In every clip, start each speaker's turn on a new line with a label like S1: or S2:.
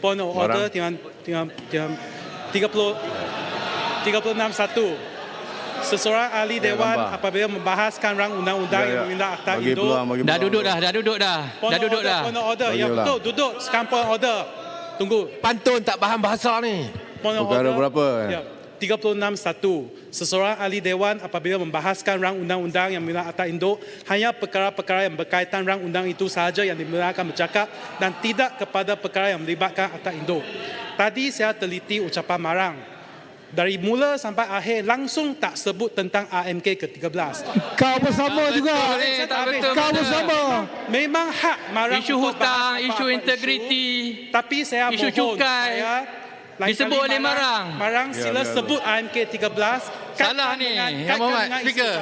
S1: Point of order dengan dengan dengan 30 36 satu. Seseorang ahli
S2: Ya,
S1: dewan
S2: gambar.
S1: apabila membahaskan rang undang-undang yang meminta akta
S2: bagi
S1: Indo.
S2: peluang, bagi
S3: Dah
S2: peluang.
S3: duduk dah, dah duduk dah.
S1: Point
S3: Dah duduk
S1: order,
S3: dah.
S1: Point of order.
S2: Bagi
S1: Ya
S2: ulang.
S1: betul, duduk. Sekarang of order. Tunggu.
S4: Pantun tak faham bahasa ni.
S2: Perkara
S1: order.
S2: berapa?
S1: Ya. 36 satu. Seseorang ahli dewan apabila membahaskan rang undang-undang yang meminta akta induk hanya perkara-perkara yang berkaitan rang undang itu sahaja yang dibenarkan bercakap dan tidak kepada perkara yang melibatkan akta induk. Tadi saya teliti ucapan marang. Dari mula sampai akhir langsung tak sebut tentang AMK ke-13.
S5: Kau bersama
S3: Tak
S5: juga.
S3: betul ni, tak betul.
S5: Kau
S3: benda.
S5: bersama.
S1: Memang hak marang
S3: Isu hutang, isu integriti.
S1: Tapi saya
S3: Isu
S1: mohon
S3: cukai.
S1: saya
S3: Disebut
S1: kali
S3: oleh Marang.
S1: Marang
S2: Ya,
S1: sila
S2: ya,
S1: sebut AMK 13 kaitkan
S3: Salah ni,
S1: dengan-
S3: Yang
S1: isu
S3: speaker.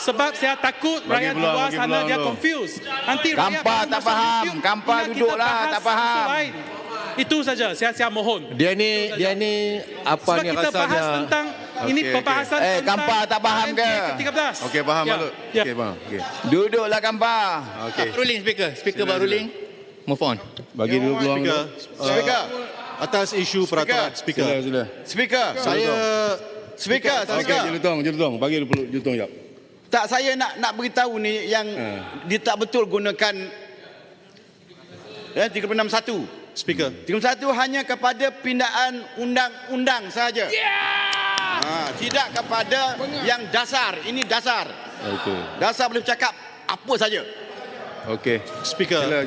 S1: Sebab saya takut
S2: Bagi
S1: rakyat di
S2: peluang,
S1: luar sana dia
S2: dulu.
S1: confused. Nanti rakyat
S4: Gampang
S1: baru
S4: tak faham.
S1: Kita
S4: duduklah, tak faham.
S1: Itu saja saya saya mohon.
S4: Dia ni dia ni apa
S1: Sebab
S4: ni
S1: kita bahas
S4: rasanya?
S1: tentang ini
S2: Okey,
S1: pembahasan
S4: okey. Eh,
S1: tentang
S4: Gampar tak faham
S1: AMK
S4: ke?
S1: ke-13.
S2: Okey, faham
S1: Ya,
S2: Malut.
S1: ya.
S2: Okey, faham. Okey.
S4: Duduklah gambar.
S2: Okey.
S3: Ruling speaker. Speaker buat ruling. Move on.
S2: Bagi dulu peluang.
S6: Speaker, speaker. Atas isu peraturan
S2: Sila,
S6: speaker.
S2: sila.
S4: Speaker.
S6: Saya
S4: Speaker,
S2: Okey,
S4: speaker.
S2: jelutong, jelutong. Bagi dulu jelutong jap.
S4: Tak saya nak nak beritahu ni yang
S2: Ha.
S4: dia tak betul gunakan ya 361.
S6: speaker.
S4: 31 hanya kepada pindaan undang-undang sahaja. Ha, tidak kepada yang dasar. Ini dasar.
S2: Okey.
S4: Dasar boleh cakap apa saja.
S2: Okey.
S6: Speaker.
S2: Sila,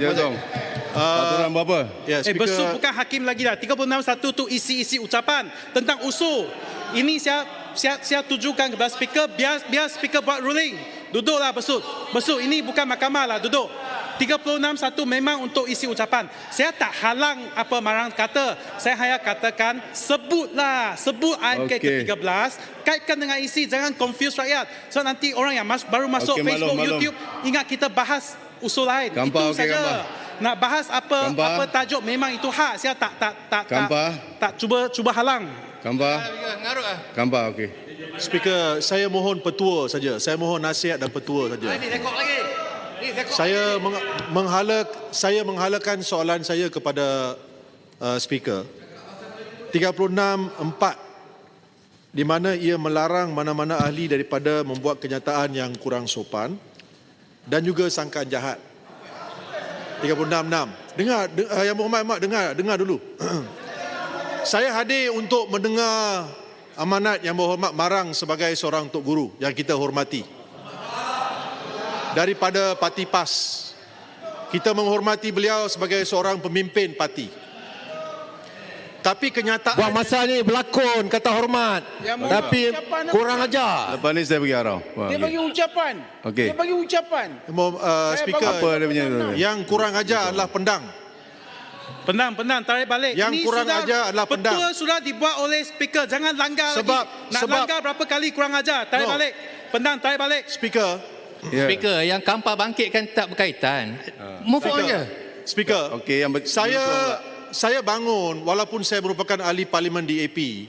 S2: jelutong. Aturan berapa?
S6: Ya,
S1: Eh
S6: speaker.
S1: besuk bukan hakim lagi dah. 361 tu isi-isi ucapan tentang usul. Ini saya saya, saya tujukan kepada speaker biar biar speaker buat ruling. Duduklah besut. Besut ini bukan mahkamah lah duduk. 361 memang untuk isi ucapan. Saya tak halang apa Marang kata. Saya hanya katakan sebutlah, sebut AMK
S2: Okey.
S1: ke-13 kaitkan dengan isi jangan confuse rakyat. So nanti orang yang mas, baru masuk
S2: Okey,
S1: Facebook,
S2: maklum.
S1: YouTube ingat kita bahas usul lain.
S2: Gampar,
S1: Itu
S2: okey,
S1: saja.
S2: gampar.
S1: Nak bahas apa
S2: Gampar.
S1: apa tajuk memang itu hak saya tak tak tak tak,
S2: Gampar.
S1: tak cuba cuba halang.
S2: Gambar.
S3: Ngarut ah.
S2: Gambar, okey.
S6: Speaker, saya mohon petua saja. Saya mohon nasihat dan petua saja.
S3: Ni rekod lagi. Ni rekod.
S6: Saya meng, menghala saya menghalakan soalan saya kepada uh, speaker. 36.4 di mana ia melarang mana-mana ahli daripada membuat kenyataan yang kurang sopan dan juga sangkaan jahat. 36.6. Dengar, de- uh, Yang Muhammad Ahmad dengar, dengar dulu. saya hadir untuk mendengar amanat Yang Berhormat Marang sebagai seorang tok guru yang kita hormati daripada parti PAS. Kita menghormati beliau sebagai seorang pemimpin parti. Tapi kenyataan
S5: Buat masa ni berlakon kata hormat. Tapi kurang ajar.
S2: Lepas ni saya bagi arah. Wah,
S7: Dia
S2: okey.
S7: bagi ucapan.
S2: Okey.
S7: Dia bagi ucapan.
S6: uh, speaker
S2: Apa dia punya
S6: yang kurang ajar adalah pendang.
S1: Pendang pendang tarik balik.
S6: Yang
S1: Ini
S6: kurang
S1: sudah,
S6: ajar adalah pendang.
S1: Betul sudah dibuat oleh speaker. Jangan langgar
S6: Sebab-
S1: lagi. Nak
S6: sebab-
S1: langgar berapa kali kurang ajar. Tarik
S6: No.
S1: balik. Pendang tarik balik.
S6: Speaker,
S2: Ya.
S3: Speaker, yang kampar bangkit kan tak berkaitan. Move on je.
S6: speaker.
S2: Okey, yang ber-
S6: Saya saya bangun walaupun saya merupakan ahli parlimen DAP.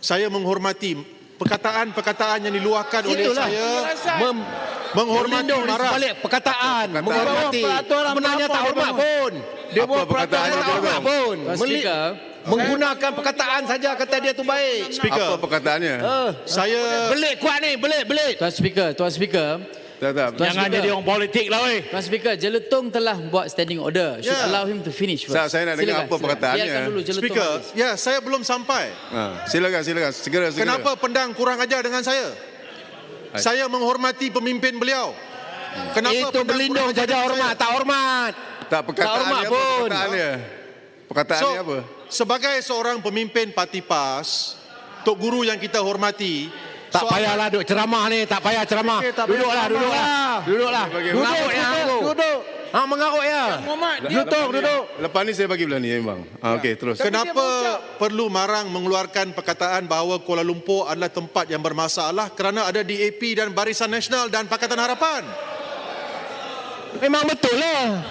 S6: Saya menghormati perkataan-perkataan yang diluahkan oleh
S5: Itulah.
S6: saya
S5: Mem-
S6: menghormati marah.
S5: sebalik perkataan,
S2: Perkataan.
S5: menghormati. Sebenarnya
S7: berapa
S5: tak hormat pun. Dia
S2: Apa
S5: buat
S2: perkataannya
S5: tak hormat pun. Meli-. Menggunakan perkataan saja kata dia tu baik.
S6: Speaker,
S2: Apa perkataannya?
S6: saya
S5: Belit kuat ni, belit, belit.
S8: Tuan Speaker, Tuan Speaker,
S2: Tak, tak.
S8: Tuan
S5: Jangan
S8: Speaker.
S5: jadi orang politik lah weh.
S8: Tuan Speaker, Jelutong telah buat standing order. Should
S6: Ya.
S8: allow him to finish first.
S2: Saya- saya nak dengar apa perkataannya.
S8: Biarkan dulu Jelutong
S6: speaker,
S8: habis.
S6: ya saya belum sampai.
S2: Ha, silakan, silakan. Segera, segera.
S6: Kenapa pendang kurang ajar dengan saya? Saya menghormati pemimpin beliau. Kenapa
S5: Itu berlindung saja hormat,
S6: saya?
S5: tak hormat.
S2: Tak perkataannya
S5: hormat
S2: apa?
S5: pun.
S2: Perkataannya. Perkataannya apa?
S6: sebagai seorang pemimpin parti PAS, Tok Guru yang kita hormati,
S5: Tak
S6: soalan-
S5: payahlah duduk ceramah ni, tak payah ceramah.
S7: Tak payah
S5: Duduklah,
S7: ceramah
S5: duduklah.
S7: lah.
S5: Duduklah.
S2: Bagi-
S5: Mengarut ya aku.
S7: Duduk.
S5: Ha, mengarut ya.
S7: Muhammad,
S5: Duduk, duduk.
S2: Lepas ni saya bagi belah ni, bang. Ha, Okey, terus.
S7: Tapi dia
S6: Kenapa perlu Marang mengeluarkan perkataan bahawa Kuala Lumpur adalah tempat yang bermasalah kerana ada DAP dan Barisan Nasional dan Pakatan Harapan?
S5: Memang betul lah.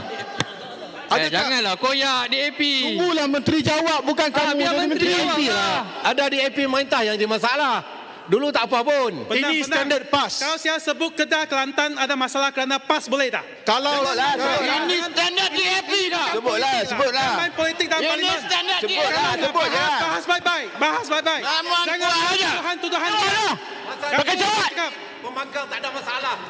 S3: Eh, janganlah koyak DAP.
S5: Tunggulah menteri jawab bukan
S3: Ah,
S5: kamu
S3: biar
S5: jadi
S3: menteri
S5: menteri
S3: jawab lah.
S5: lah. Ada DAP merintah yang jadi masalah. Dulu tak apa pun.
S1: Pendang,
S6: Ini
S1: pendang.
S6: standard PAS.
S1: Kalau saya sebut Kedah Kelantan ada masalah kerana PAS boleh tak?
S6: Kalau
S5: Ini standard
S4: DAP dah. Sebutlah, sebutlah.
S1: Main politik dalam
S4: Ini
S1: parlimen.
S4: standard
S1: Sebutlah,
S4: DAP. Sebut je.
S1: bahas, baik-baik. Bahas baik-baik. Jangan
S4: kuah aja.
S1: tuduhan-tuduhan.
S4: Pakai jawab.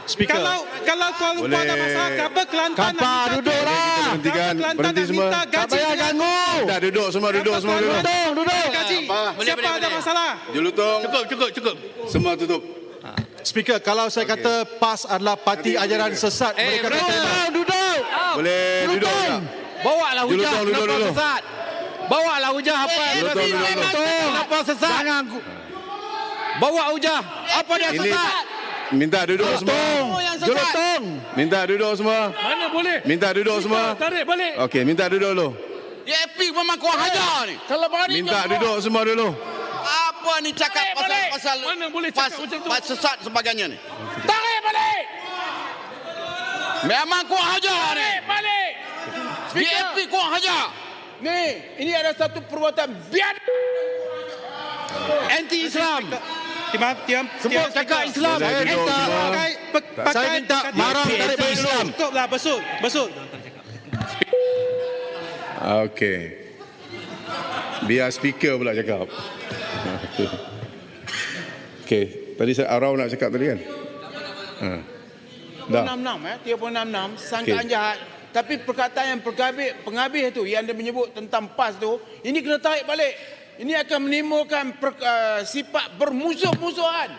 S6: Speaker.
S1: Kalau kalau Kuala Lumpur ada masalah, kenapa Kelantan
S5: Kapa,
S1: nak minta
S5: duduklah.
S1: Kenapa
S2: Berhentikan,
S1: Kelantan
S2: berhenti
S1: nak
S2: semua.
S1: minta
S5: Tak
S1: gaji
S5: payah
S1: dengan-
S5: ganggu.
S2: Dah duduk semua, duduk semua.
S5: Duduk, duduk.
S1: Gaji. Siapa ada masalah?
S2: Julutong,
S3: Cukup, cukup, cukup.
S2: semua tutup.
S6: Speaker, kalau saya kata PAS adalah parti ajaran sesat,
S3: Eh,
S6: mereka tak
S3: bro.
S5: Duduk.
S2: Boleh duduk tak?
S3: Bawa lah hujah
S2: Dulu, dulu,
S3: kenapa
S2: dulu.
S3: sesat. Bawa lah hujah apa?
S2: Dulu, dulu, dulu.
S3: Betul. Kenapa sesat?
S5: Jangan
S3: Bawa hujah. Apa dia
S2: Ini
S3: sesat?
S2: minta duduk semua.
S3: yang sesat.
S5: Julutong.
S2: Minta duduk semua.
S7: Mana boleh?
S2: Minta duduk semua.
S7: Tarik balik.
S2: Okey, minta duduk dulu.
S4: DAP memang kuah hajar ni.
S3: Kalau berani
S2: Minta duduk semua dulu.
S4: Apa ni cakap
S7: Balik, balik.
S4: pasal-pasal
S7: Mana boleh
S4: pas,
S7: cakap macam tu?
S4: pas sesat sebagainya ni.
S7: Tarik balik.
S4: Memang kuah hajar ni.
S7: Tarik balik.
S4: DAP kuah hajar.
S9: Ni, ini ada satu perbuatan biar
S3: Anti-Islam.
S1: Tiam, tiam,
S3: Sebut cakap Islam.
S2: Saya.
S1: Pakai, pakai
S6: minta marah tarik balik Islam.
S1: Cukuplah, besut, besut.
S2: Okey. Biar speaker pula cakap. Okey. Okey, tadi saya Arau nak cakap tadi kan? Ha. Dah.
S9: 66 eh 366 sangkaan
S2: Okey.
S9: jahat tapi perkataan yang penghabis penghabis tu yang dia menyebut tentang PAS tu ini kena tarik balik ini akan menimbulkan per, uh, sifat bermusuh-musuhan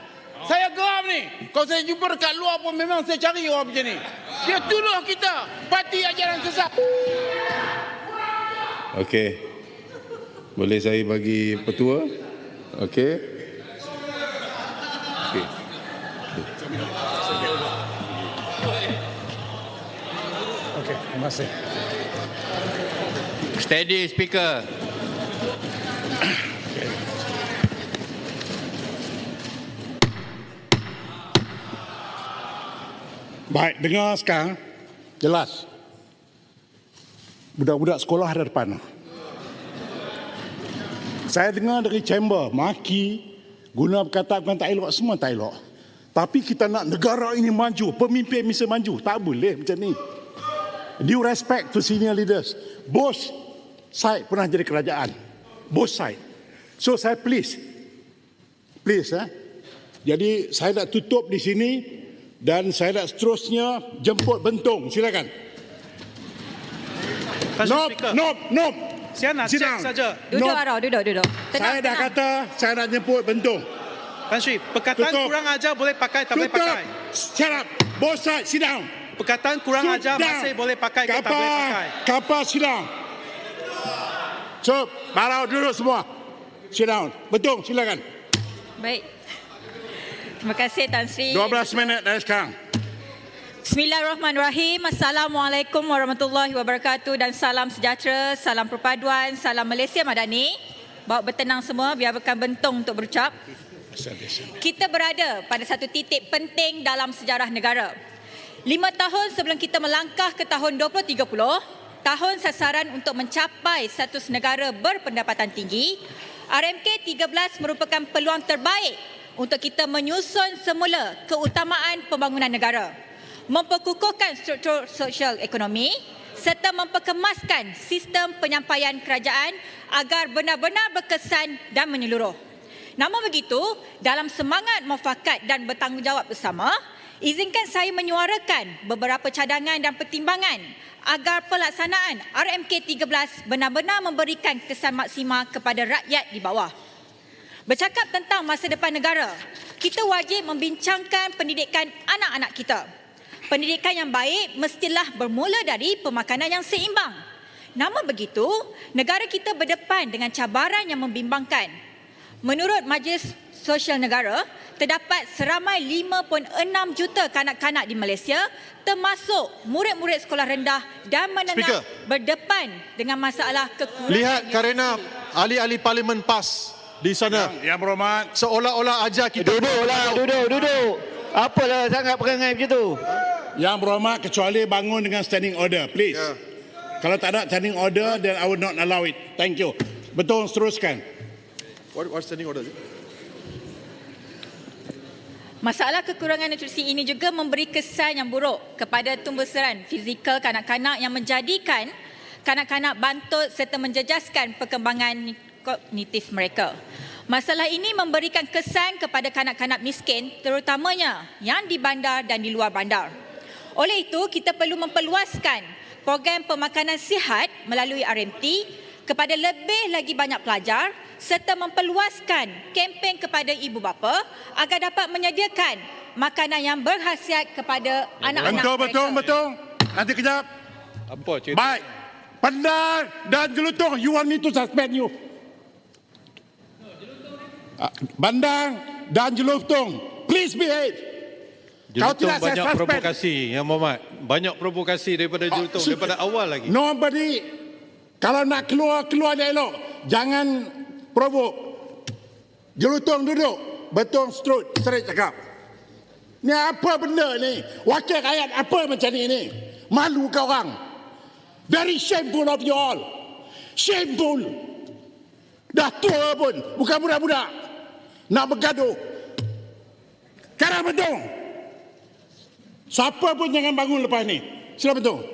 S9: saya geram ni kalau saya jumpa dekat luar pun memang saya cari orang macam ni dia tuduh kita parti ajaran sesat
S2: Okey. Boleh saya bagi petua? Okey. Okey.
S3: Steady speaker.
S10: Baik, dengar sekarang. Jelas. Budak-budak sekolah ada depan. Saya dengar dari chamber, maki, guna perkataan bukan tak elok, semua tak elok. Tapi kita nak negara ini maju, pemimpin mesti maju. Tak boleh macam ni. Due respect to senior leaders. Both side pernah jadi kerajaan. Both side. So saya please, please eh. Jadi saya nak tutup di sini dan saya nak seterusnya jemput bentung. Silakan.
S1: Speaker.
S10: nop, nop.
S1: Saya nak
S10: Sit
S1: cek saja.
S11: Duduk
S10: No.
S11: Arau, duduk, duduk.
S10: Saya dah kata saya nak jemput bentung.
S1: Tan Sri, perkataan
S10: Tutup.
S1: kurang ajar boleh pakai, tak boleh
S10: Tutup.
S1: pakai.
S10: Shut up. Both sides, sit down.
S1: Perkataan kurang
S10: Sit
S1: ajar masih boleh pakai ke tak boleh pakai.
S10: Kapal, sit down. So, barau duduk semua. Sit down. Bentung, silakan.
S11: Baik. Terima kasih Tan Sri.
S10: 12 minit dari sekarang.
S11: Bismillahirrahmanirrahim. Assalamualaikum warahmatullahi wabarakatuh dan salam sejahtera, salam perpaduan, salam Malaysia Madani. Bawa bertenang semua, biarkan bentung untuk berucap. Kita berada pada satu titik penting dalam sejarah negara. Lima tahun sebelum kita melangkah ke tahun 2030, tahun sasaran untuk mencapai status negara berpendapatan tinggi, RMK 13 merupakan peluang terbaik untuk kita menyusun semula keutamaan pembangunan negara, memperkukuhkan struktur sosial ekonomi serta memperkemaskan sistem penyampaian kerajaan agar benar-benar berkesan dan menyeluruh. Namun begitu, dalam semangat mufakat dan bertanggungjawab bersama, izinkan saya menyuarakan beberapa cadangan dan pertimbangan agar pelaksanaan RMK 13 benar-benar memberikan kesan maksima kepada rakyat di bawah. Bercakap tentang masa depan negara, kita wajib membincangkan pendidikan anak-anak kita. Pendidikan yang baik mestilah bermula dari pemakanan yang seimbang. Namun begitu, negara kita berdepan dengan cabaran yang membimbangkan. Menurut Majlis Sosial Negara, terdapat seramai 5.6 juta kanak-kanak di Malaysia termasuk murid-murid sekolah rendah dan menengah
S6: Speaker.
S11: berdepan dengan masalah kekurangan
S6: Lihat kerana ahli-ahli parlimen PAS di sana
S10: Yang berhormat,
S6: seolah-olah ajar kita
S5: Duduklah, duduk, duduk. Apalah sangat perangai macam tu?
S10: yang berhormat kecuali bangun dengan standing order, please. Kalau tak ada standing order, then I will not allow it. Thank you. Betul, teruskan.
S6: What, what's standing order?
S11: Masalah kekurangan nutrisi ini juga memberi kesan yang buruk kepada tumbuhseran fizikal kanak-kanak yang menjadikan kanak-kanak bantut serta menjejaskan perkembangan kognitif mereka. Masalah ini memberikan kesan kepada kanak-kanak miskin terutamanya yang di bandar dan di luar bandar. Oleh itu, kita perlu memperluaskan program pemakanan sihat melalui RMT kepada lebih lagi banyak pelajar serta memperluaskan kempen kepada ibu bapa agar dapat menyediakan makanan yang berkhasiat kepada anak-anak
S10: Betul,
S11: mereka.
S10: betul, betul. Nanti kejap.
S2: Apa cerita?
S10: Baik. Pendar dan jelutong, you want me to suspend you. Ah, Bandang dan jelutong, please behave.
S2: Jelutong
S10: tidak, saya
S2: banyak
S10: suspend.
S2: provokasi, Yang Muhammad. Banyak provokasi daripada
S10: Ah,
S2: Jelutong,
S10: su-
S2: daripada awal lagi.
S10: Nobody, kalau nak keluar, keluar dia elok. Jangan provoke. Jelutong duduk. Betul straight, straight cakap. Ni apa benda ni? Wakil rakyat apa macam ni ni? Malu kau orang. Very shameful of you all. Shameful. Dah tua pun, bukan budak-budak. Nak bergaduh. Sekarang betul. Siapa pun jangan bangun lepas ni. Sila betul.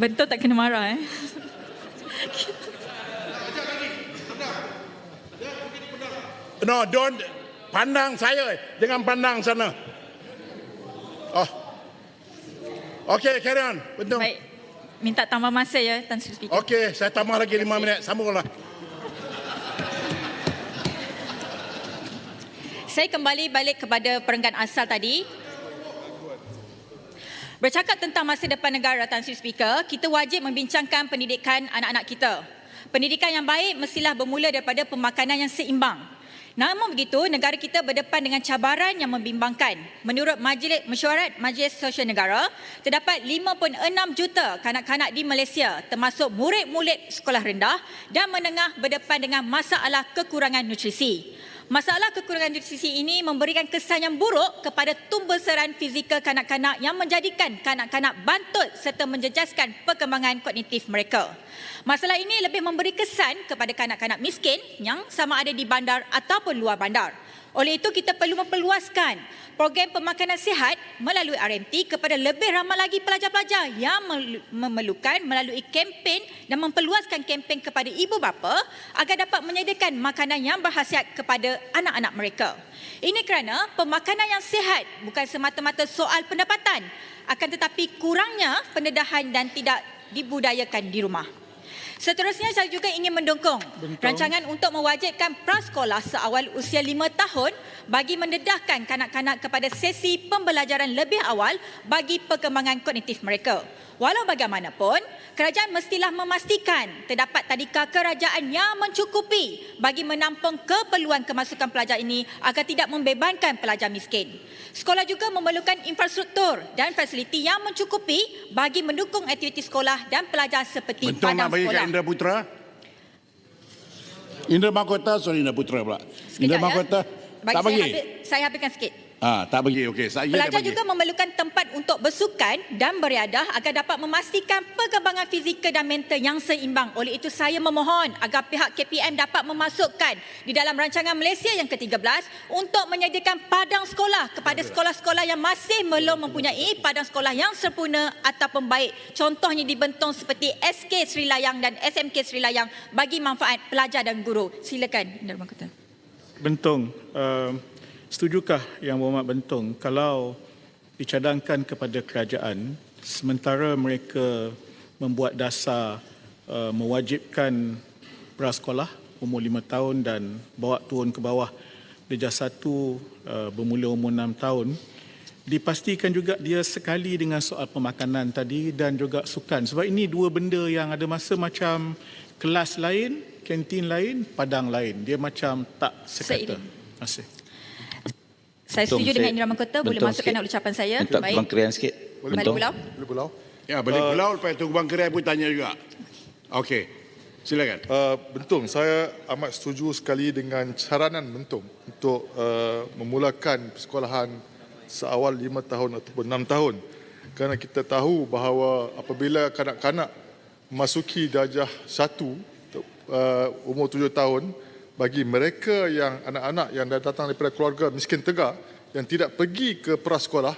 S11: Bentuk tak kena marah eh.
S10: No, don't pandang saya, jangan pandang sana. Oh. Okey, carry on. Betul.
S11: Baik. Minta tambah masa ya Tan Sri Speaker.
S10: Okey, saya tambah lagi lima minit. Sambunglah.
S11: Saya kembali balik kepada perenggan asal tadi. Bercakap tentang masa depan negara Tan Sri Speaker, kita wajib membincangkan pendidikan anak-anak kita. Pendidikan yang baik mestilah bermula daripada pemakanan yang seimbang. Namun begitu, negara kita berdepan dengan cabaran yang membimbangkan. Menurut Majlis Mesyuarat Majlis Sosial Negara, terdapat 5.6 juta kanak-kanak di Malaysia termasuk murid-murid sekolah rendah dan menengah berdepan dengan masalah kekurangan nutrisi. Masalah kekurangan nutrisi ini memberikan kesan yang buruk kepada tumbuhseran fizikal kanak-kanak yang menjadikan kanak-kanak bantut serta menjejaskan perkembangan kognitif mereka. Masalah ini lebih memberi kesan kepada kanak-kanak miskin yang sama ada di bandar ataupun luar bandar. Oleh itu kita perlu memperluaskan program pemakanan sihat melalui RMT kepada lebih ramai lagi pelajar-pelajar yang memerlukan melalui kempen dan memperluaskan kempen kepada ibu bapa agar dapat menyediakan makanan yang berhasiat kepada anak-anak mereka. Ini kerana pemakanan yang sihat bukan semata-mata soal pendapatan akan tetapi kurangnya pendedahan dan tidak dibudayakan di rumah. Seterusnya saya juga ingin mendukung rancangan untuk mewajibkan prasekolah seawal usia 5 tahun bagi mendedahkan kanak-kanak kepada sesi pembelajaran lebih awal bagi perkembangan kognitif mereka. Walau bagaimanapun, kerajaan mestilah memastikan terdapat tadika kerajaan yang mencukupi bagi menampung keperluan kemasukan pelajar ini agar tidak membebankan pelajar miskin. Sekolah juga memerlukan infrastruktur dan fasiliti yang mencukupi bagi mendukung aktiviti sekolah dan pelajar seperti
S10: Betul
S11: padang
S10: nak bagi kat
S11: sekolah.
S10: Indra Putra? Indra Mahkota, sorry Indra Putra pula. Indra
S11: Sekejap ya.
S10: Mahkota,
S11: Bagi
S10: tak
S11: saya
S10: bagi?
S11: habis- saya habiskan sikit.
S10: Ah, tak bagi. Okey, saya
S11: Pelajar
S10: bagi.
S11: juga memerlukan tempat untuk bersukan dan beriadah agar dapat memastikan perkembangan fizikal dan mental yang seimbang. Oleh itu saya memohon agar pihak KPM dapat memasukkan di dalam rancangan Malaysia yang ke-13 untuk menyediakan padang sekolah kepada sekolah-sekolah yang masih belum mempunyai padang sekolah yang sempurna ataupun baik. Contohnya di Bentong seperti SK Sri Layang dan SMK Sri Layang bagi manfaat pelajar dan guru. Silakan. Mahkota.
S7: Bentong, uh, setujukah Yang Berhormat Bentong kalau dicadangkan kepada kerajaan sementara mereka membuat dasar uh, mewajibkan prasekolah umur lima tahun dan bawa turun ke bawah darjah satu uh, bermula umur enam tahun dipastikan juga dia sekali dengan soal pemakanan tadi dan juga sukan. Sebab ini dua benda yang ada masa macam kelas lain kantin lain padang lain. Dia macam tak sekata. Terima kasih
S11: Saya
S12: Betul,
S11: setuju
S12: saya-
S11: dengan Indra Mahkota. Boleh
S12: betul
S11: masukkan
S12: sikit.
S11: ucapan saya.
S12: Minta Bang Krian sikit.
S11: Balik
S12: Betul.
S11: pulau.
S6: Boleh pulau?
S10: Ya, balik
S13: Uh,
S10: pulau lepas tu Bang Kerai pun tanya juga. Okey. Silakan.
S13: Uh, Bentong, saya amat setuju sekali dengan saranan Bentong untuk uh, memulakan persekolahan seawal lima tahun ataupun enam tahun. Kerana kita tahu bahawa apabila kanak-kanak memasuki darjah satu uh, umur tujuh tahun, bagi mereka yang anak-anak yang datang daripada keluarga miskin tegak yang tidak pergi ke prasekolah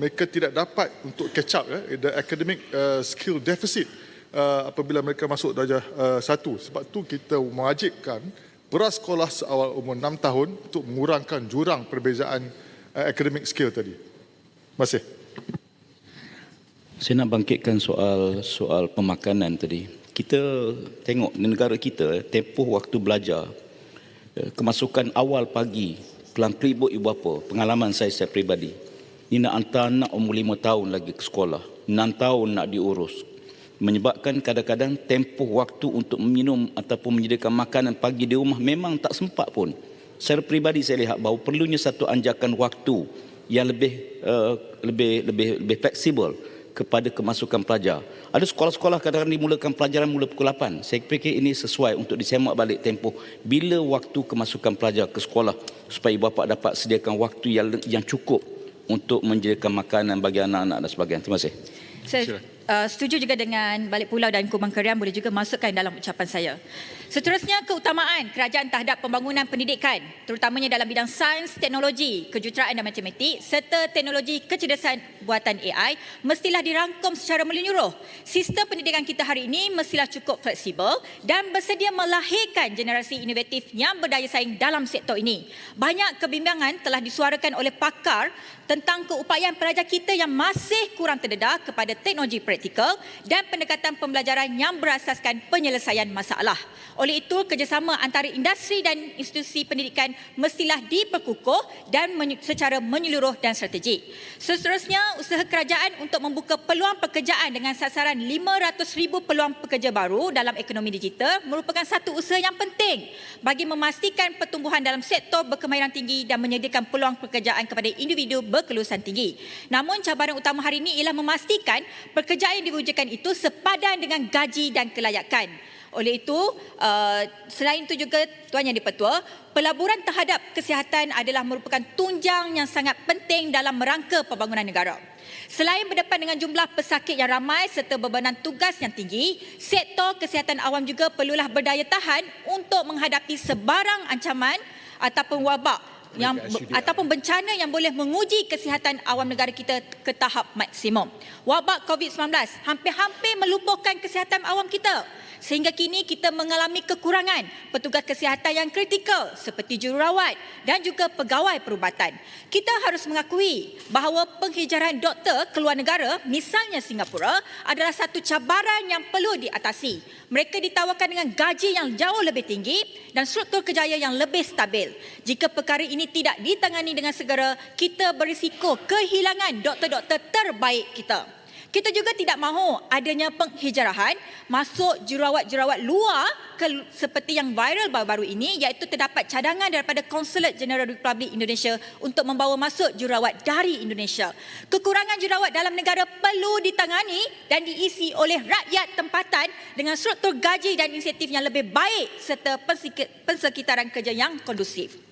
S13: mereka tidak dapat untuk catch up ya, the academic uh, skill deficit uh, apabila mereka masuk darjah uh, satu. Sebab tu kita mewajibkan prasekolah seawal umur 6 tahun untuk mengurangkan jurang perbezaan uh, academic skill tadi. Kasih.
S12: Saya nak bangkitkan soal soal pemakanan tadi. Kita tengok negara kita tempoh waktu belajar eh, kemasukan awal pagi kelang kelibut ibu bapa. Pengalaman saya saya pribadi. Ni nak hantar anak umur lima tahun lagi ke sekolah. Enam tahun nak diurus. Menyebabkan kadang-kadang tempoh waktu untuk minum ataupun menyediakan makanan pagi di rumah memang tak sempat pun. Secara pribadi saya lihat bahawa perlunya satu anjakan waktu yang lebih uh, lebih lebih lebih fleksibel kepada kemasukan pelajar. Ada sekolah-sekolah kadang-kadang dimulakan pelajaran mula pukul 8. Saya fikir ini sesuai untuk disemak balik tempoh bila waktu kemasukan pelajar ke sekolah supaya ibu bapa dapat sediakan waktu yang yang cukup untuk menyediakan makanan bagi anak-anak dan sebagainya. Terima kasih.
S11: Saya uh, setuju juga dengan Balik Pulau dan Kubang Keriam boleh juga masukkan dalam ucapan saya. Seterusnya keutamaan kerajaan terhadap pembangunan pendidikan terutamanya dalam bidang sains, teknologi, kejuruteraan dan matematik serta teknologi kecerdasan buatan AI mestilah dirangkum secara menyeluruh. Sistem pendidikan kita hari ini mestilah cukup fleksibel dan bersedia melahirkan generasi inovatif yang berdaya saing dalam sektor ini. Banyak kebimbangan telah disuarakan oleh pakar tentang keupayaan pelajar kita yang masih kurang terdedah kepada teknologi praktikal dan pendekatan pembelajaran yang berasaskan penyelesaian masalah. Oleh itu, kerjasama antara industri dan institusi pendidikan mestilah diperkukuh dan secara menyeluruh dan strategik. Seterusnya, usaha kerajaan untuk membuka peluang pekerjaan dengan sasaran 500,000 peluang pekerja baru dalam ekonomi digital merupakan satu usaha yang penting bagi memastikan pertumbuhan dalam sektor berkemahiran tinggi dan menyediakan peluang pekerjaan kepada individu berkelulusan tinggi. Namun, cabaran utama hari ini ialah memastikan pekerjaan yang diwujudkan itu sepadan dengan gaji dan kelayakan. Oleh itu, uh, selain itu juga Tuan Yang Dipertua, pelaburan terhadap kesihatan adalah merupakan tunjang yang sangat penting dalam merangka pembangunan negara. Selain berdepan dengan jumlah pesakit yang ramai serta bebanan tugas yang tinggi, sektor kesihatan awam juga perlulah berdaya tahan untuk menghadapi sebarang ancaman ataupun wabak yang ataupun bencana yang boleh menguji kesihatan awam negara kita ke tahap maksimum. Wabak COVID-19 hampir-hampir melumpuhkan kesihatan awam kita sehingga kini kita mengalami kekurangan petugas kesihatan yang kritikal seperti jururawat dan juga pegawai perubatan. Kita harus mengakui bahawa penghijraan doktor ke luar negara, misalnya Singapura, adalah satu cabaran yang perlu diatasi. Mereka ditawarkan dengan gaji yang jauh lebih tinggi dan struktur kejayaan yang lebih stabil. Jika perkara ini tidak ditangani dengan segera, kita berisiko kehilangan doktor-doktor terbaik kita. Kita juga tidak mahu adanya penghijrahan masuk jurawat-jurawat luar ke, seperti yang viral baru-baru ini iaitu terdapat cadangan daripada Konsulat Jeneral Republik Indonesia untuk membawa masuk jurawat dari Indonesia. Kekurangan jurawat dalam negara perlu ditangani dan diisi oleh rakyat tempatan dengan struktur gaji dan insentif yang lebih baik serta pensekitaran kerja yang kondusif.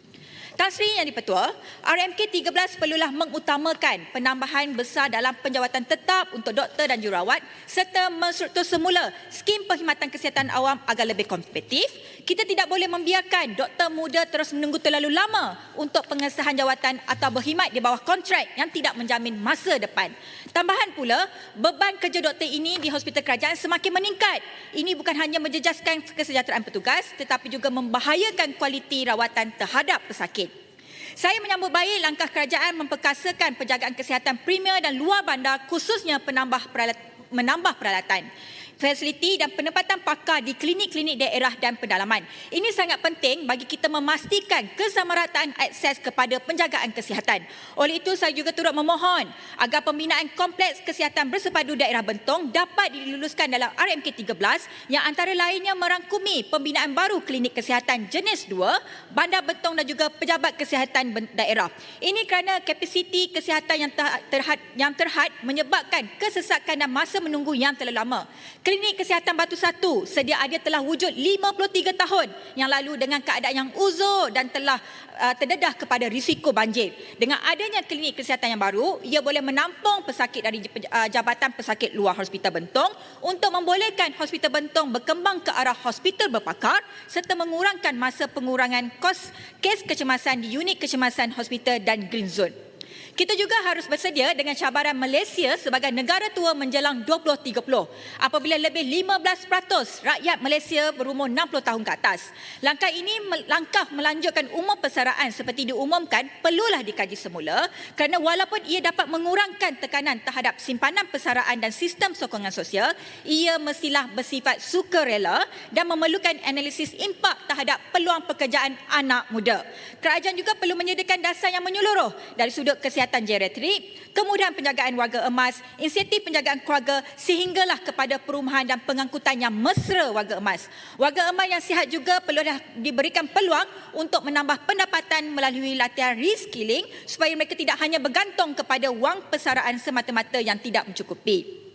S11: Tan Sri Yang Dipertua, RMK 13 perlulah mengutamakan penambahan besar dalam penjawatan tetap untuk doktor dan jurawat serta menstruktur semula skim perkhidmatan kesihatan awam agar lebih kompetitif. Kita tidak boleh membiarkan doktor muda terus menunggu terlalu lama untuk pengesahan jawatan atau berkhidmat di bawah kontrak yang tidak menjamin masa depan. Tambahan pula, beban kerja doktor ini di hospital kerajaan semakin meningkat. Ini bukan hanya menjejaskan kesejahteraan petugas tetapi juga membahayakan kualiti rawatan terhadap pesakit. Saya menyambut baik langkah kerajaan memperkasakan penjagaan kesihatan premier dan luar bandar khususnya penambah peralatan, menambah peralatan fasiliti dan penempatan pakar di klinik-klinik daerah dan pendalaman. Ini sangat penting bagi kita memastikan kesamarataan akses kepada penjagaan kesihatan. Oleh itu, saya juga turut memohon agar pembinaan kompleks kesihatan bersepadu daerah Bentong dapat diluluskan dalam RMK 13 yang antara lainnya merangkumi pembinaan baru klinik kesihatan jenis 2, Bandar Bentong dan juga pejabat kesihatan daerah. Ini kerana kapasiti kesihatan yang terhad, yang terhad menyebabkan kesesakan dan masa menunggu yang terlalu lama Klinik Kesihatan Batu Satu sedia ada telah wujud 53 tahun yang lalu dengan keadaan yang uzur dan telah uh, terdedah kepada risiko banjir. Dengan adanya klinik kesihatan yang baru, ia boleh menampung pesakit dari uh, Jabatan Pesakit Luar Hospital Bentong untuk membolehkan Hospital Bentong berkembang ke arah hospital berpakar serta mengurangkan masa pengurangan kos kes kecemasan di unit kecemasan hospital dan green zone. Kita juga harus bersedia dengan cabaran Malaysia sebagai negara tua menjelang 2030 apabila lebih 15% rakyat Malaysia berumur 60 tahun ke atas. Langkah ini langkah melanjutkan umur persaraan seperti diumumkan perlulah dikaji semula kerana walaupun ia dapat mengurangkan tekanan terhadap simpanan persaraan dan sistem sokongan sosial, ia mestilah bersifat sukarela dan memerlukan analisis impak terhadap peluang pekerjaan anak muda. Kerajaan juga perlu menyediakan dasar yang menyeluruh dari sudut kesihatan geriatrik, kemudahan penjagaan warga emas, insentif penjagaan keluarga sehinggalah kepada perumahan dan pengangkutan yang mesra warga emas. Warga emas yang sihat juga perlu diberikan peluang untuk menambah pendapatan melalui latihan reskilling supaya mereka tidak hanya bergantung kepada wang persaraan semata-mata yang tidak mencukupi.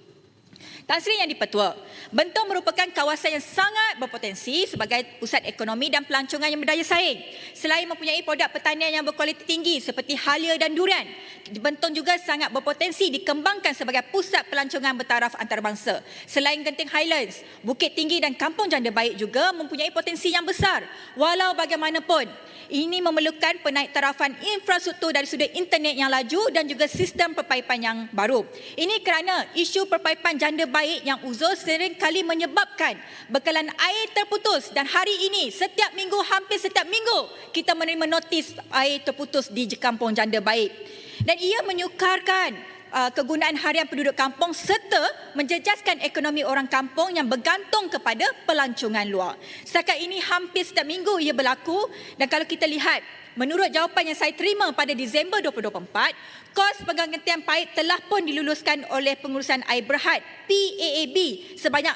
S11: Tan Sri Yang Dipertua, Bentong merupakan kawasan yang sangat berpotensi sebagai pusat ekonomi dan pelancongan yang berdaya saing. Selain mempunyai produk pertanian yang berkualiti tinggi seperti halia dan durian, Bentong juga sangat berpotensi dikembangkan sebagai pusat pelancongan bertaraf antarabangsa. Selain Genting Highlands, Bukit Tinggi dan Kampung Janda Baik juga mempunyai potensi yang besar. Walau bagaimanapun, ini memerlukan penaik tarafan infrastruktur dari sudut internet yang laju dan juga sistem perpaipan yang baru. Ini kerana isu perpaipan janda baik yang uzur sering kali menyebabkan bekalan air terputus. Dan hari ini setiap minggu hampir setiap minggu kita menerima notis air terputus di kampung janda baik. Dan ia menyukarkan uh, kegunaan harian penduduk kampung serta menjejaskan ekonomi orang kampung yang bergantung kepada pelancongan luar. Setakat ini hampir setiap minggu ia berlaku. Dan kalau kita lihat Menurut jawapan yang saya terima pada Disember 2024, kos penggantian paip telah pun diluluskan oleh pengurusan air berhad PAAB sebanyak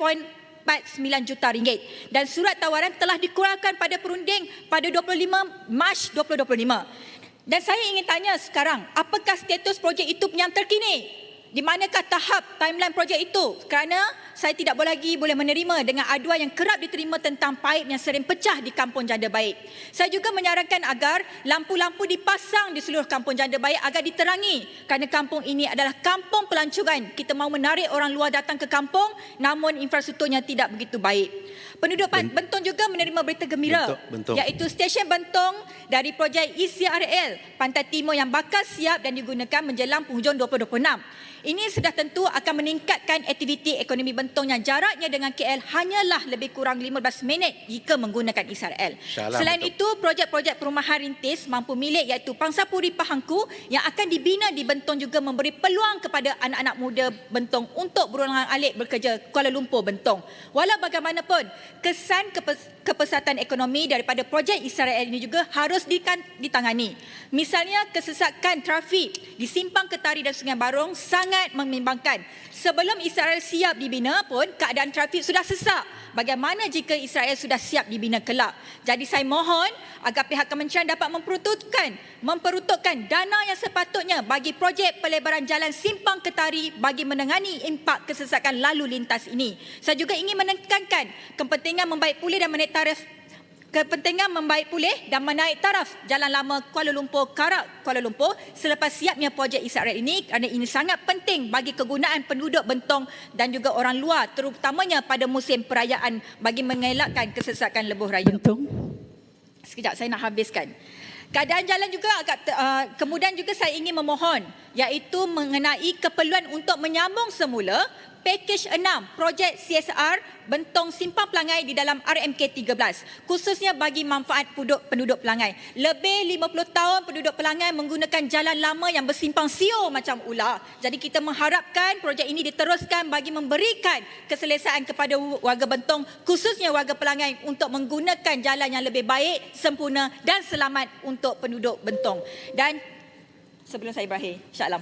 S11: 16.49 juta ringgit dan surat tawaran telah dikeluarkan pada perunding pada 25 Mac 2025. Dan saya ingin tanya sekarang, apakah status projek itu yang terkini? Di manakah tahap timeline projek itu? Kerana saya tidak boleh lagi boleh menerima dengan aduan yang kerap diterima tentang paip yang sering pecah di kampung janda baik. Saya juga menyarankan agar lampu-lampu dipasang di seluruh kampung janda baik agar diterangi kerana kampung ini adalah kampung pelancongan. Kita mahu menarik orang luar datang ke kampung namun infrastrukturnya tidak begitu baik. Penduduk ben- Bentong juga menerima berita gembira
S12: Bentong, Bentong.
S11: iaitu stesen Bentong dari projek ECRL Pantai Timur yang bakal siap dan digunakan menjelang penghujung 2026. Ini sudah tentu akan meningkatkan aktiviti ekonomi Bentong yang jaraknya dengan KL hanyalah lebih kurang 15 minit jika menggunakan ISRL.
S12: Syalam,
S11: Selain
S12: betul.
S11: itu, projek-projek perumahan rintis mampu milik iaitu Pangsapuri Pahangku yang akan dibina di Bentong juga memberi peluang kepada anak-anak muda Bentong untuk berulangan alik bekerja Kuala Lumpur Bentong. Walau bagaimanapun, kesan kepes- kepesatan ekonomi daripada projek Israel ini juga harus ditangani. Misalnya kesesakan trafik di Simpang Ketari dan Sungai Barong sangat membimbangkan. Sebelum Israel siap dibina pun keadaan trafik sudah sesak. Bagaimana jika Israel sudah siap dibina kelak? Jadi saya mohon agar pihak kementerian dapat memperuntukkan memperuntukkan dana yang sepatutnya bagi projek pelebaran jalan Simpang Ketari bagi menangani impak kesesakan lalu lintas ini. Saya juga ingin menekankan kepentingan membaik pulih dan menaik taraf kepentingan membaik pulih dan menaik taraf Jalan Lama Kuala Lumpur Karak Kuala Lumpur selepas siapnya projek Israel ini kerana ini sangat penting bagi kegunaan penduduk Bentong dan juga orang luar terutamanya pada musim perayaan bagi mengelakkan kesesakan lebuh raya. Bentong. Sekejap saya nak habiskan. Keadaan jalan juga agak uh, kemudian juga saya ingin memohon iaitu mengenai keperluan untuk menyambung semula pakej 6 projek CSR Bentong Simpang Pelangai di dalam RMK 13 khususnya bagi manfaat penduduk, penduduk Pelangai. Lebih 50 tahun penduduk Pelangai menggunakan jalan lama yang bersimpang siur macam ular. Jadi kita mengharapkan projek ini diteruskan bagi memberikan keselesaan kepada warga Bentong khususnya warga Pelangai untuk menggunakan jalan yang lebih baik, sempurna dan selamat untuk penduduk Bentong. Dan sebelum saya berakhir, Syah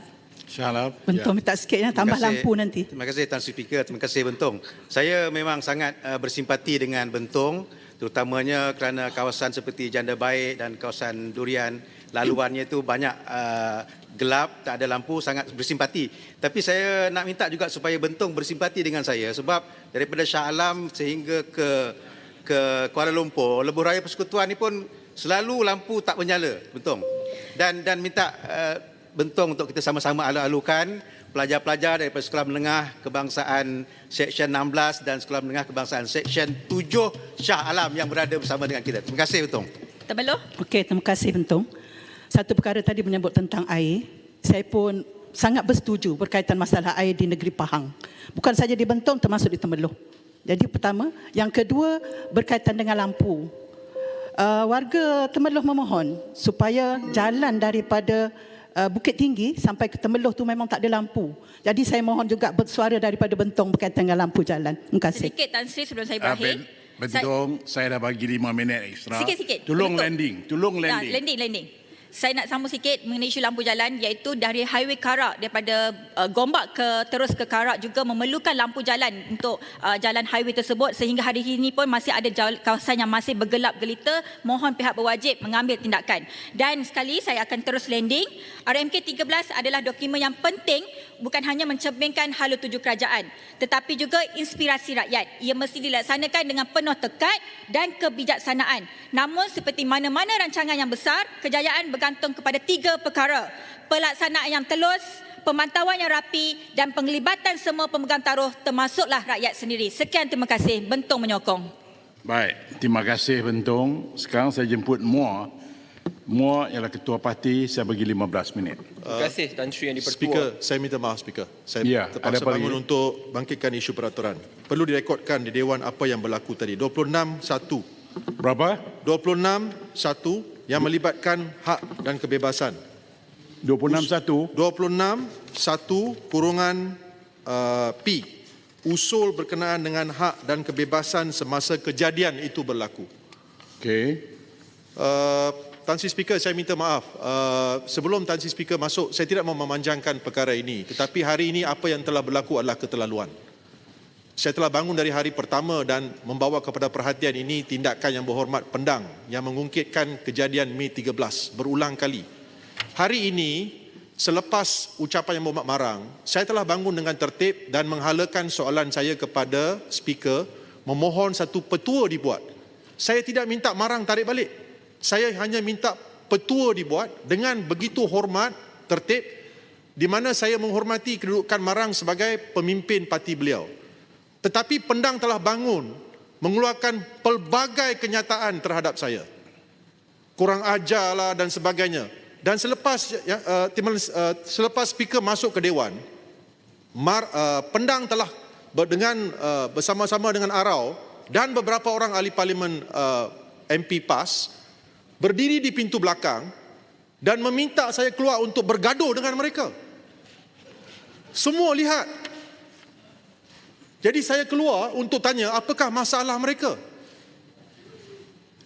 S14: Syalam.
S15: Bentong minta sikit ya, tambah
S14: kasih.
S15: lampu nanti.
S14: Terima kasih Tan Sri Speaker, terima kasih Bentong. Saya memang sangat uh, bersimpati dengan Bentong, terutamanya kerana kawasan seperti Janda Baik dan kawasan Durian, laluannya itu banyak uh, gelap, tak ada lampu, sangat bersimpati. Tapi saya nak minta juga supaya Bentong bersimpati dengan saya sebab daripada Shah Alam sehingga ke ke Kuala Lumpur, lebuh raya persekutuan ni pun selalu lampu tak menyala, Bentong. Dan dan minta uh, Bentong untuk kita sama-sama alu-alukan pelajar-pelajar daripada Sekolah Menengah Kebangsaan Seksyen 16 dan Sekolah Menengah Kebangsaan Seksyen 7 Shah Alam yang berada bersama dengan kita. Terima kasih Bentong.
S11: Tebeloh.
S15: Okey, terima kasih Bentong. Satu perkara tadi menyebut tentang air. Saya pun sangat bersetuju berkaitan masalah air di negeri Pahang. Bukan saja di Bentong termasuk di Temeloh. Jadi pertama, yang kedua berkaitan dengan lampu. Uh, warga Temeloh memohon supaya jalan daripada uh, Bukit Tinggi sampai ke Temeloh tu memang tak ada lampu. Jadi saya mohon juga bersuara daripada Bentong berkaitan dengan lampu jalan. Terima kasih.
S11: Sedikit Tan Sri sebelum saya berakhir.
S10: Ben- Bentong, saya dah bagi lima minit ekstra.
S11: Sikit-sikit.
S10: Tolong
S11: Betul.
S10: landing, tolong
S11: Ya,
S10: landing.
S11: landing, landing. Saya nak sambung sikit mengenai isu lampu jalan iaitu dari highway Karak daripada uh, Gombak ke terus ke Karak juga memerlukan lampu jalan untuk uh, jalan highway tersebut. Sehingga hari ini pun masih ada jalan, kawasan yang masih bergelap gelita. Mohon pihak berwajib mengambil tindakan. Dan sekali saya akan terus landing. RMK 13 adalah dokumen yang penting bukan hanya mencerminkan hala tuju kerajaan tetapi juga inspirasi rakyat. Ia mesti dilaksanakan dengan penuh tekad dan kebijaksanaan. Namun seperti mana-mana rancangan yang besar kejayaan bergantung kepada tiga perkara. Pelaksanaan yang telus pemantauan yang rapi dan penglibatan semua pemegang taruh termasuklah rakyat sendiri. Sekian terima kasih. Bentong menyokong.
S10: Baik, terima kasih Bentong. Sekarang saya jemput Mua. Mua ialah ketua parti, saya bagi 15 minit.
S5: Terima kasih Tan Sri yang dipertua.
S6: Speaker, saya minta maaf Speaker. Saya
S10: Ya,
S6: terpaksa bangun
S10: lagi?
S6: untuk bangkitkan isu peraturan. Perlu direkodkan di Dewan apa yang berlaku tadi. 26 1.
S10: Berapa?
S6: 26 1 yang melibatkan hak dan kebebasan.
S10: 26 1.
S6: 26 1 kurungan uh, P. Usul berkenaan dengan hak dan kebebasan semasa kejadian itu berlaku.
S10: Okey.
S6: Uh, Tan Sri Speaker, saya minta maaf. Uh, sebelum Tan Sri Speaker masuk, saya tidak mau memanjangkan perkara ini. Tetapi hari ini apa yang telah berlaku adalah keterlaluan. Saya telah bangun dari hari pertama dan membawa kepada perhatian ini tindakan yang berhormat pendang yang mengungkitkan kejadian Mei 13 berulang kali. Hari ini, selepas ucapan yang berhormat marang, saya telah bangun dengan tertib dan menghalakan soalan saya kepada speaker memohon satu petua dibuat. Saya tidak minta marang tarik balik. Saya hanya minta petua dibuat dengan begitu hormat, tertib di mana saya menghormati kedudukan marang sebagai pemimpin parti beliau. Tetapi pendang telah bangun mengeluarkan pelbagai kenyataan terhadap saya. Kurang ajar lah dan sebagainya. Dan selepas ya, uh, Timbalan- uh, selepas speaker masuk ke dewan, Mar, uh, pendang telah dengan uh, bersama-sama dengan Arau dan beberapa orang ahli parlimen uh, MP PAS berdiri di pintu belakang dan meminta saya keluar untuk bergaduh dengan mereka. Semua lihat. Jadi saya keluar untuk tanya apakah masalah mereka.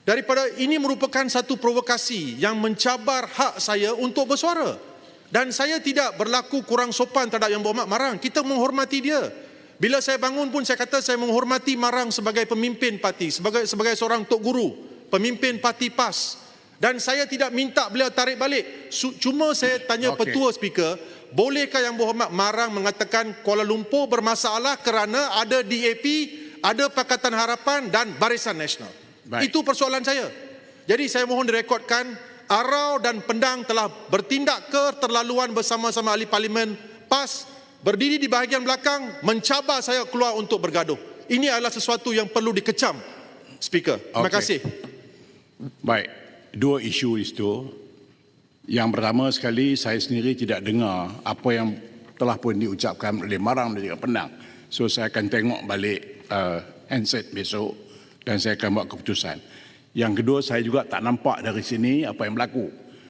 S6: Daripada ini merupakan satu provokasi yang mencabar hak saya untuk bersuara. Dan saya tidak berlaku kurang sopan terhadap yang berhormat Marang. Kita menghormati dia. Bila saya bangun pun saya kata saya menghormati Marang sebagai pemimpin parti, sebagai sebagai seorang tok guru, pemimpin parti PAS. Dan saya tidak minta beliau tarik balik. Cuma saya tanya okay. petua speaker, bolehkah yang berhormat Marang mengatakan Kuala Lumpur bermasalah kerana ada DAP, ada Pakatan Harapan dan Barisan Nasional?
S10: Baik.
S6: Itu persoalan saya. Jadi saya mohon direkodkan Arau dan Pendang telah bertindak keterlaluan bersama-sama ahli parlimen PAS berdiri di bahagian belakang mencabar saya keluar untuk bergaduh. Ini adalah sesuatu yang perlu dikecam. Speaker, terima
S10: Okey.
S6: kasih.
S10: Baik, dua isu itu. Yang pertama sekali, saya sendiri tidak dengar apa yang telah pun diucapkan oleh Marang dan juga Penang. So, saya akan tengok balik uh, handset besok dan saya akan buat keputusan. Yang kedua, saya juga tak nampak dari sini apa yang berlaku.